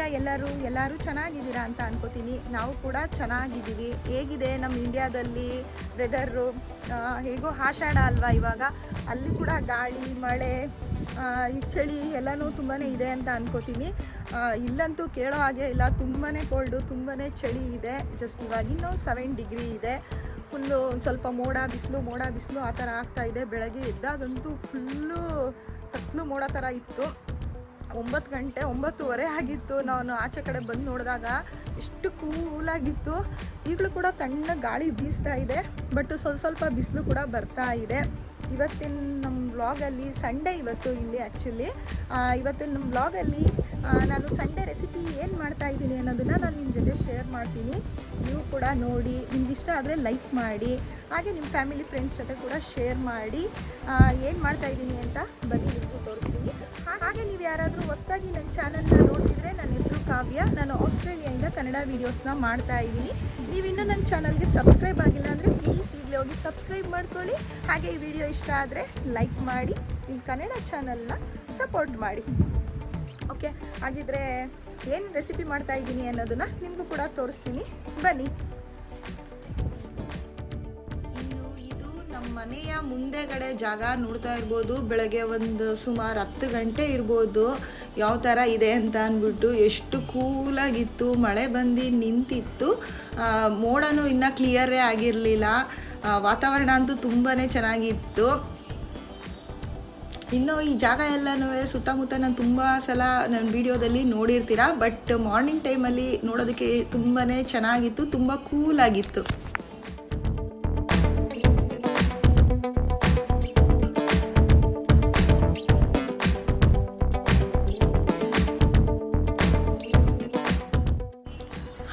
ಎಲ್ಲರೂ? ಎಲ್ಲರೂ ಚೆನ್ನಾಗಿದ್ದೀರಾ ಅಂತ ಅನ್ಕೋತೀನಿ. ನಾವು ಕೂಡ ಚೆನ್ನಾಗಿದ್ದೀವಿ. ಹೇಗಿದೆ ನಮ್ಮ ಇಂಡಿಯಾದಲ್ಲಿ ವೆದರು ಹೇಗೋ ಆಷಾಢ ಅಲ್ವಾ ಇವಾಗ? ಅಲ್ಲಿ ಕೂಡ ಗಾಳಿ, ಮಳೆ ಚಳಿ ಎಲ್ಲನೂ ತುಂಬಾ ಇದೆ ಅಂತ ಅನ್ಕೋತೀನಿ. ಇಲ್ಲಂತೂ ಕೇಳೋ ಹಾಗೆ ಇಲ್ಲ. ತುಂಬಾ ಕೋಲ್ಡು ತುಂಬಾ ಚಳಿ ಇದೆ. ಜಸ್ಟ್ ಇವಾಗ ಇನ್ನೂ ಸೆವೆನ್ ಡಿಗ್ರಿ ಇದೆ. ಫುಲ್ಲು ಸ್ವಲ್ಪ ಮೋಡ ಬಿಸಿಲು ಮೋಡ ಬಿಸಿಲು ಆ ಥರ ಆಗ್ತಾ ಇದೆ. ಬೆಳಗ್ಗೆ ಎದ್ದಾಗಂತೂ ಫುಲ್ಲು ಕತ್ಲು ಮೋಡ ಥರ ಇತ್ತು. ಒಂಬತ್ತು ಗಂಟೆ, ಒಂಬತ್ತುವರೆ ಆಗಿತ್ತು. ನಾನು ಆಚೆ ಕಡೆ ಬಂದು ನೋಡಿದಾಗ ಎಷ್ಟು ಕೂಲಾಗಿತ್ತು ಈಗಲೂ ಕೂಡ ತಣ್ಣ ಗಾಳಿ ಬೀಸ್ತಾ ಇದೆ ಬಟ್ ಸ್ವಲ್ಪ ಸ್ವಲ್ಪ ಬಿಸಿಲು ಕೂಡ ಬರ್ತಾ ಇದೆ. ಇವತ್ತಿನ ನಮ್ಮ ವ್ಲಾಗಲ್ಲಿ ಸಂಡೇ ಇವತ್ತು ಇಲ್ಲಿ ಆ್ಯಕ್ಚುಲಿ ಇವತ್ತಿನ ನಮ್ಮ ವ್ಲಾಗಲ್ಲಿ ನಾನು ಸಂಡೇ ರೆಸಿಪಿ ಏನು ಮಾಡ್ತಾ ಇದ್ದೀನಿ ಅನ್ನೋದನ್ನು ನಾನು ನಿಮ್ಮ ಜೊತೆ ಶೇರ್ ಮಾಡ್ತೀನಿ. ನೀವು ಕೂಡ ನೋಡಿ, ನಿಮ್ಗೆ ಇಷ್ಟ ಆದರೆ ಲೈಕ್ ಮಾಡಿ, ಹಾಗೆ ನಿಮ್ಮ ಫ್ಯಾಮಿಲಿ ಫ್ರೆಂಡ್ಸ್ ಜೊತೆ ಕೂಡ ಶೇರ್ ಮಾಡಿ. ಏನು ಮಾಡ್ತಾ ಇದ್ದೀನಿ ಅಂತ ಬನ್ನಿ. ಹಾಗೆ ನೀವು ಯಾರಾದರೂ ಹೊಸದಾಗಿ ನನ್ನ ಚಾನಲ್ನ ನೋಡ್ತಿದ್ರೆ ನನ್ನ ಹೆಸರು ಕಾವ್ಯ. ನಾನು ಆಸ್ಟ್ರೇಲಿಯಾಯಿಂದ ಕನ್ನಡ ವೀಡಿಯೋಸ್ನ ಮಾಡ್ತಾ ಇದ್ದೀನಿ. ನೀವು ಇನ್ನೂ ನನ್ನ ಚಾನಲ್ಗೆ ಸಬ್ಸ್ಕ್ರೈಬ್ ಆಗಿಲ್ಲ ಅಂದರೆ ಪ್ಲೀಸ್ ಈಗಲೇ ಹೋಗಿ ಸಬ್ಸ್ಕ್ರೈಬ್ ಮಾಡ್ಕೊಳ್ಳಿ. ಹಾಗೆ ಈ ವಿಡಿಯೋ ಇಷ್ಟ ಆದರೆ ಲೈಕ್ ಮಾಡಿ ನಿಮ್ಮ ಕನ್ನಡ ಚಾನಲ್ನ ಸಪೋರ್ಟ್ ಮಾಡಿ. ಓಕೆ ಹಾಗಿದ್ರೆ ಏನು ರೆಸಿಪಿ ಮಾಡ್ತಾ ಇದ್ದೀನಿ ಅನ್ನೋದನ್ನು ನಿಮಗೂ ಕೂಡ ತೋರಿಸ್ತೀನಿ. ಬನ್ನಿ. ಮನೆಯ ಮುಂದೆಗಡೆ ಜಾಗ ನೋಡ್ತಾ ಇರ್ಬೋದು. ಬೆಳಗ್ಗೆ ಒಂದು ಸುಮಾರು ಹತ್ತು ಗಂಟೆ ಇರ್ಬೋದು. ಯಾವ ಥರ ಇದೆ ಅಂತ ಅಂದ್ಬಿಟ್ಟು ಎಷ್ಟು ಕೂಲಾಗಿತ್ತು ಮಳೆ ಬಂದು ನಿಂತಿತ್ತು. ಮೋಡನೂ ಇನ್ನೂ ಕ್ಲಿಯರೇ ಆಗಿರಲಿಲ್ಲ. ವಾತಾವರಣ ಅಂತೂ ತುಂಬಾ ಚೆನ್ನಾಗಿತ್ತು. ಇನ್ನು ಈ ಜಾಗ ಎಲ್ಲನೂ ಸುತ್ತಮುತ್ತ ನಾನು ತುಂಬ ಸಲ ನನ್ನ ವಿಡಿಯೋದಲ್ಲಿ ನೋಡಿರ್ತೀರ. ಬಟ್ ಮಾರ್ನಿಂಗ್ ಟೈಮಲ್ಲಿ ನೋಡೋದಕ್ಕೆ ತುಂಬಾ ಚೆನ್ನಾಗಿತ್ತು. ತುಂಬ ಕೂಲಾಗಿತ್ತು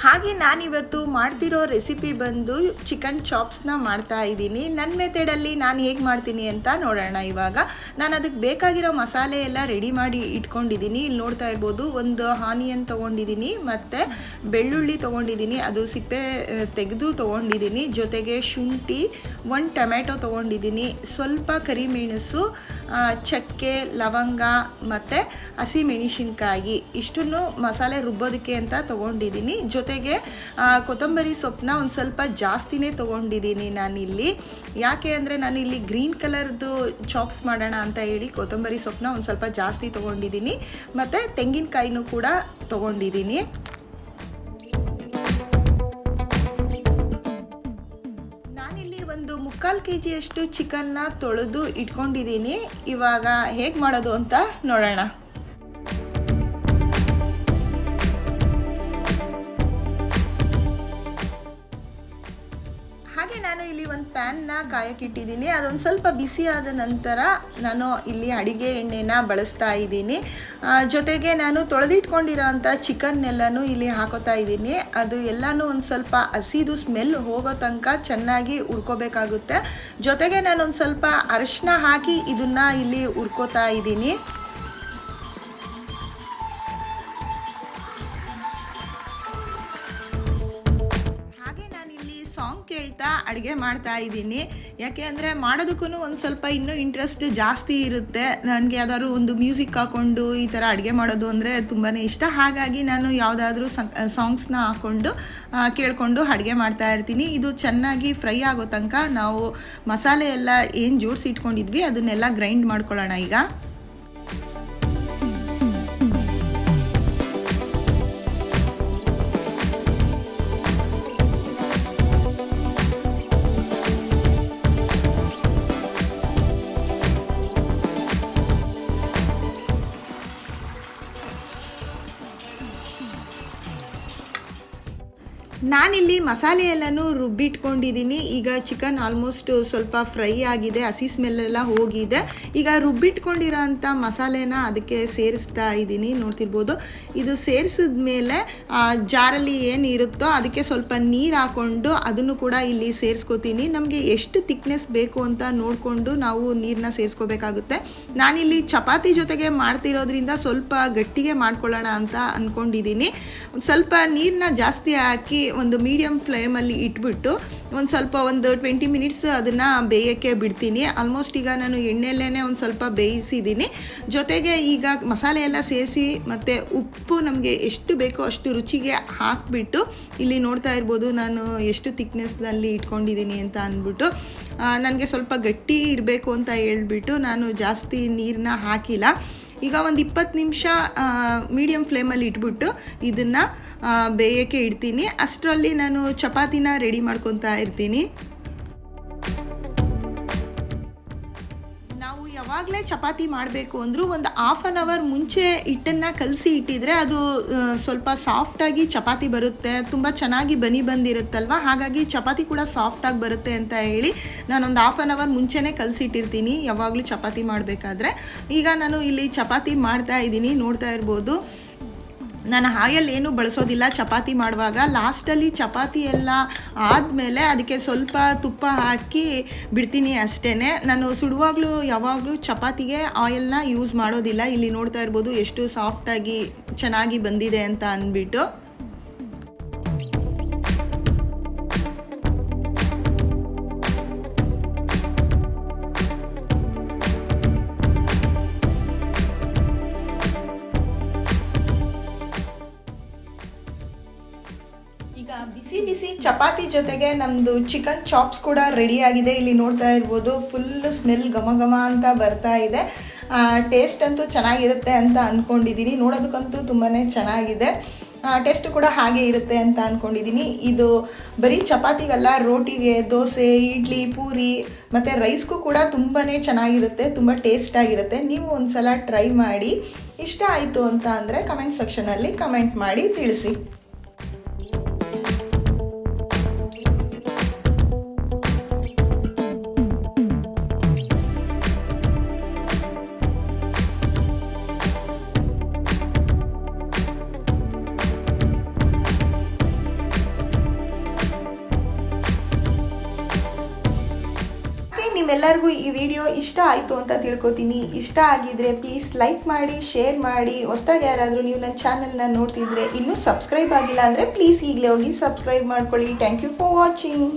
ಹಾಗೆ ನಾನಿವತ್ತು ಮಾಡ್ತಿರೋ ರೆಸಿಪಿ ಬಂದು ಚಿಕನ್ ಚಾಪ್ಸ್ನ ಮಾಡ್ತಾ ಇದ್ದೀನಿ. ನನ್ನ ಮೆಥಡಲ್ಲಿ ನಾನು ಹೇಗೆ ಮಾಡ್ತೀನಿ ಅಂತ ನೋಡೋಣ ಇವಾಗ. ನಾನು ಅದಕ್ಕೆ ಬೇಕಾಗಿರೋ ಮಸಾಲೆ ಎಲ್ಲ ರೆಡಿ ಮಾಡಿ ಇಟ್ಕೊಂಡಿದ್ದೀನಿ. ಇಲ್ಲಿ ನೋಡ್ತಾ ಇರ್ಬೋದು ಒಂದು ಆನಿಯನ್ ತೊಗೊಂಡಿದ್ದೀನಿ ಮತ್ತು ಬೆಳ್ಳುಳ್ಳಿ ತೊಗೊಂಡಿದ್ದೀನಿ. ಅದು ಸಿಪ್ಪೆ ತೆಗೆದು ತೊಗೊಂಡಿದ್ದೀನಿ. ಜೊತೆಗೆ ಶುಂಠಿ ಒಂದು ಟೊಮೆಟೊ ತೊಗೊಂಡಿದ್ದೀನಿ. ಸ್ವಲ್ಪ ಕರಿಮೆಣಸು ಚಕ್ಕೆ, ಲವಂಗ ಮತ್ತು ಹಸಿಮೆಣಸಿನ್ಕಾಯಿ. ಇಷ್ಟನ್ನು ಮಸಾಲೆ ರುಬ್ಬೋದಕ್ಕೆ ಅಂತ ತೊಗೊಂಡಿದ್ದೀನಿ. ಜೊತೆಗೆ ಆ, ಕೊತ್ತಂಬರಿ ಸೊಪ್ಪನ್ನ ಒಂದು ಸ್ವಲ್ಪ ಜಾಸ್ತಿನೇ ತೊಗೊಂಡಿದ್ದೀನಿ ನಾನಿಲ್ಲಿ. ಯಾಕೆ ಅಂದರೆ ನಾನು ಇಲ್ಲಿ ಗ್ರೀನ್ ಕಲರ್ದು ಚಾಪ್ಸ್ ಮಾಡೋಣ ಅಂತ ಹೇಳಿ ಕೊತ್ತಂಬರಿ ಸೊಪ್ಪನ್ನ ಒಂದು ಸ್ವಲ್ಪ ಜಾಸ್ತಿ ತೊಗೊಂಡಿದ್ದೀನಿ. ಮತ್ತು ತೆಂಗಿನಕಾಯಿನೂ ಕೂಡ ತೊಗೊಂಡಿದ್ದೀನಿ. ನಾನಿಲ್ಲಿ ಮುಕ್ಕಾಲು ಕೆ ಜಿಯಷ್ಟು ಚಿಕನ್ನ ತೊಳೆದು ಇಟ್ಕೊಂಡಿದ್ದೀನಿ. ಇವಾಗ ಹೇಗೆ ಮಾಡೋದು ಅಂತ ನೋಡೋಣ. ನಾನು ಇಲ್ಲಿ ಒಂದು ಪ್ಯಾನ್ನ ಕಾಯಕ್ಕಿಟ್ಟಿದ್ದೀನಿ ಅದೊಂದು ಸ್ವಲ್ಪ ಬಿಸಿ ಆದ ನಂತರ ನಾನು ಇಲ್ಲಿ ಅಡಿಗೆ ಎಣ್ಣೆನ ಬಳಸ್ತಾ ಇದ್ದೀನಿ. ಜೊತೆಗೆ ನಾನು ತೊಳೆದಿಟ್ಕೊಂಡಿರೋ ಅಂಥ ಚಿಕನ್ನೆಲ್ಲನೂ ಇಲ್ಲಿ ಹಾಕೋತಾ ಇದ್ದೀನಿ. ಅದು ಎಲ್ಲನೂ ಒಂದು ಸ್ವಲ್ಪ ಹಸಿದು ಸ್ಮೆಲ್ ಹೋಗೋ ತನಕ ಚೆನ್ನಾಗಿ ಉರ್ಕೋಬೇಕಾಗುತ್ತೆ ಜೊತೆಗೆ ನಾನು ಒಂದು ಸ್ವಲ್ಪ ಅರಶಿನ ಹಾಕಿ ಇದನ್ನು ಇಲ್ಲಿ ಉರ್ಕೋತಾ ಇದ್ದೀನಿ. ಅಡುಗೆ ಮಾಡ್ತಾ ಇದ್ದೀನಿ. ಯಾಕೆ ಅಂದರೆ ಮಾಡೋದಕ್ಕೂ ಒಂದು ಸ್ವಲ್ಪ ಇನ್ನೂ ಇಂಟ್ರೆಸ್ಟ್ ಜಾಸ್ತಿ ಇರುತ್ತೆ. ನನಗೆ ಯಾವ್ದಾದ್ರು ಒಂದು ಮ್ಯೂಸಿಕ್ ಹಾಕ್ಕೊಂಡು ಈ ಥರ ಅಡುಗೆ ಮಾಡೋದು ಅಂದರೆ ತುಂಬಾ ಇಷ್ಟ. ಹಾಗಾಗಿ ನಾನು ಯಾವುದಾದ್ರೂ ಸಾಂಗ್ಸ್ನ ಹಾಕ್ಕೊಂಡು ಕೇಳಿಕೊಂಡು ಅಡುಗೆ ಮಾಡ್ತಾ ಇರ್ತೀನಿ. ಇದು ಚೆನ್ನಾಗಿ ಫ್ರೈ ಆಗೋ ತನಕ ನಾವು ಮಸಾಲೆ ಎಲ್ಲ ಏನು ಜೋಡಿಸಿ ಇಟ್ಕೊಂಡಿದ್ವಿ ಅದನ್ನೆಲ್ಲ ಗ್ರೈಂಡ್ ಮಾಡ್ಕೊಳ್ಳೋಣ ಈಗ. ನಾನಿಲ್ಲಿ ಮಸಾಲೆ ರುಬ್ಬಿಟ್ಕೊಂಡಿದ್ದೀನಿ. ಈಗ ಚಿಕನ್ ಆಲ್ಮೋಸ್ಟ್ ಸ್ವಲ್ಪ ಫ್ರೈ ಆಗಿದೆ, ಹಸಿ ಸ್ಮೆಲ್ಲೆಲ್ಲ ಹೋಗಿದೆ. ಈಗ ರುಬ್ಬಿಟ್ಕೊಂಡಿರೋ ಅಂಥ ಮಸಾಲೆನ ಅದಕ್ಕೆ ಸೇರಿಸ್ತಾ ಇದ್ದೀನಿ, ನೋಡ್ತಿರ್ಬೋದು. ಇದು ಸೇರಿಸಿದ ಮೇಲೆ ಜಾರಲ್ಲಿ ಏನಿರುತ್ತೋ ಅದಕ್ಕೆ ಸ್ವಲ್ಪ ನೀರು ಹಾಕ್ಕೊಂಡು ಅದನ್ನು ಕೂಡ ಇಲ್ಲಿ ಸೇರಿಸ್ಕೋತೀನಿ. ನಮಗೆ ಎಷ್ಟು ತಿಕ್ನೆಸ್ ಬೇಕು ಅಂತ ನೋಡಿಕೊಂಡು ನಾವು ನೀರನ್ನ ಸೇರಿಸ್ಕೋಬೇಕಾಗುತ್ತೆ. ನಾನಿಲ್ಲಿ ಚಪಾತಿ ಜೊತೆಗೆ ಮಾಡ್ತಿರೋದ್ರಿಂದ ಸ್ವಲ್ಪ ಗಟ್ಟಿಗೆ ಮಾಡ್ಕೊಳ್ಳೋಣ ಅಂತ ಅಂದ್ಕೊಂಡಿದ್ದೀನಿ ಸ್ವಲ್ಪ ನೀರನ್ನ ಜಾಸ್ತಿ ಹಾಕಿ ಒಂದು ಮೀಡಿಯಮ್ ಫ್ಲೇಮಲ್ಲಿ ಇಟ್ಬಿಟ್ಟು ಒಂದು ಸ್ವಲ್ಪ ಒಂದು ಟ್ವೆಂಟಿ ಮಿನಿಟ್ಸ್ ಅದನ್ನು ಬೇಯೋಕ್ಕೆ ಬಿಡ್ತೀನಿ. ಆಲ್ಮೋಸ್ಟ್ ಈಗ ನಾನು ಎಣ್ಣೆಯಲ್ಲೇ ಒಂದು ಸ್ವಲ್ಪ ಬೇಯಿಸಿದ್ದೀನಿ. ಜೊತೆಗೆ ಈಗ ಮಸಾಲೆ ಎಲ್ಲ ಸೇರಿಸಿ ಮತ್ತು ಉಪ್ಪು ನಮಗೆ ಎಷ್ಟು ಬೇಕೋ ಅಷ್ಟು ರುಚಿಗೆ ಹಾಕಿಬಿಟ್ಟು ಇಲ್ಲಿ ನೋಡ್ತಾ ಇರ್ಬೋದು ನಾನು ಎಷ್ಟು ತಿಕ್ನೆಸ್ನಲ್ಲಿ ಇಟ್ಕೊಂಡಿದ್ದೀನಿ ಅಂತ ಅಂದ್ಬಿಟ್ಟು. ನನಗೆ ಸ್ವಲ್ಪ ಗಟ್ಟಿ ಇರಬೇಕು ಅಂತ ಹೇಳ್ಬಿಟ್ಟು ನಾನು ಜಾಸ್ತಿ ನೀರನ್ನ ಹಾಕಿಲ್ಲ. ಈಗ ಒಂದು ಇಪ್ಪತ್ತು ನಿಮಿಷ ಮೀಡಿಯಮ್ ಫ್ಲೇಮಲ್ಲಿ ಇಟ್ಬಿಟ್ಟು ಇದನ್ನು ಬೇಯೋಕ್ಕೆ ಇಡ್ತೀನಿ. ಅಷ್ಟರಲ್ಲಿ ನಾನು ಚಪಾತಿನ ರೆಡಿ ಮಾಡ್ಕೊತಾ ಇರ್ತೀನಿ. ನಾವು ಯಾವಾಗಲೇ ಚಪಾತಿ ಮಾಡಬೇಕು ಅಂದರೂ ಒಂದು ಹಾಫ್ ಆನ್ ಅವರ್ ಮುಂಚೆ ಹಿಟ್ಟನ್ನು ಕಲಸಿ ಇಟ್ಟಿದ್ರೆ ಅದು ಸ್ವಲ್ಪ ಸಾಫ್ಟಾಗಿ ಚಪಾತಿ ಬರುತ್ತೆ. ತುಂಬ ಚೆನ್ನಾಗಿ ಬನಿ ಬಂದಿರುತ್ತಲ್ವ? ಹಾಗಾಗಿ ಚಪಾತಿ ಕೂಡ ಸಾಫ್ಟಾಗಿ ಬರುತ್ತೆ ಅಂತ ಹೇಳಿ ನಾನೊಂದು ಹಾಫ್ ಆನ್ ಅವರ್ ಮುಂಚೆನೇ ಕಲಸಿಟ್ಟಿರ್ತೀನಿ ಯಾವಾಗಲೂ ಚಪಾತಿ ಮಾಡಬೇಕಾದ್ರೆ. ಈಗ ನಾನು ಇಲ್ಲಿ ಚಪಾತಿ ಮಾಡ್ತಾ ಇದ್ದೀನಿ, ನೋಡ್ತಾ ಇರ್ಬೋದು. ನಾನು ಹಾಯಲ್ಲಿ ಏನೂ ಬಳಸೋದಿಲ್ಲ, ಚಪಾತಿ ಮಾಡುವಾಗ ಲಾಸ್ಟಲ್ಲಿ ಚಪಾತಿ ಎಲ್ಲ ಆದಮೇಲೆ ಅದಕ್ಕೆ ಸ್ವಲ್ಪ ತುಪ್ಪ ಹಾಕಿ ಬಿಡ್ತೀನಿ ಅಷ್ಟೇ ನಾನು ಸುಡುವಾಗಲೂ ಯಾವಾಗಲೂ ಚಪಾತಿಗೆ ಆಯಿಲ್ನ ಯೂಸ್ ಮಾಡೋದಿಲ್ಲ. ಇಲ್ಲಿ ನೋಡ್ತಾ ಇರ್ಬೋದು ಎಷ್ಟು ಸಾಫ್ಟಾಗಿ ಚೆನ್ನಾಗಿ ಬಂದಿದೆ ಅಂತ ಅಂದ್ಬಿಟ್ಟು. ಬಿಸಿ ಚಪಾತಿ ಜೊತೆಗೆ ನಮ್ಮದು ಚಿಕನ್ ಚಾಪ್ಸ್ ಕೂಡ ರೆಡಿ ಆಗಿದೆ. ಇಲ್ಲಿ ನೋಡ್ತಾ ಇರ್ಬೋದು ಫುಲ್ ಸ್ಮೆಲ್ ಘಮ ಘಮ ಅಂತ ಬರ್ತಾ ಇದೆ. ಟೇಸ್ಟ್ ಅಂತೂ ಚೆನ್ನಾಗಿರುತ್ತೆ ಅಂತ ಅಂದ್ಕೊಂಡಿದ್ದೀನಿ ನೋಡೋದಕ್ಕಂತೂ ತುಂಬಾ ಚೆನ್ನಾಗಿದೆ. ಟೇಸ್ಟ್ ಕೂಡ ಹಾಗೆ ಇರುತ್ತೆ ಅಂತ ಅಂದ್ಕೊಂಡಿದ್ದೀನಿ ಇದು ಬರೀ ಚಪಾತಿಗಲ್ಲ, ರೋಟಿಗೆ ದೋಸೆ, ಇಡ್ಲಿ, ಪೂರಿ, ಮತ್ತು ರೈಸ್ಗೂ ಕೂಡ ತುಂಬಾ ಚೆನ್ನಾಗಿರುತ್ತೆ, ತುಂಬ ಟೇಸ್ಟಾಗಿರುತ್ತೆ ನೀವು ಒಂದ್ಸಲ ಟ್ರೈ ಮಾಡಿ, ಇಷ್ಟ ಆಯಿತು ಅಂತ ಅಂದರೆ ಕಮೆಂಟ್ ಸೆಕ್ಷನಲ್ಲಿ ಕಮೆಂಟ್ ಮಾಡಿ ತಿಳಿಸಿ. ನಿಮ್ಮೆಲ್ಲರಿಗೂ ಈ ವಿಡಿಯೋ ಇಷ್ಟ ಆಯಿತು ಅಂತ ತಿಳ್ಕೊತೀನಿ. ಇಷ್ಟ ಆಗಿದ್ರೆ ಪ್ಲೀಸ್ ಲೈಕ್ ಮಾಡಿ ಶೇರ್ ಮಾಡಿ. ಹೊಸ್ದಾಗಿ ಯಾರಾದರೂ ನೀವು ನನ್ನ ಚಾನಲ್ನ ನೋಡ್ತಿದ್ರೆ ಇನ್ನೂ ಸಬ್ಸ್ಕ್ರೈಬ್ ಆಗಿಲ್ಲ ಅಂದರೆ ಪ್ಲೀಸ್ ಈಗಲೇ ಹೋಗಿ ಸಬ್ಸ್ಕ್ರೈಬ್ ಮಾಡ್ಕೊಳ್ಳಿ. Thank you for watching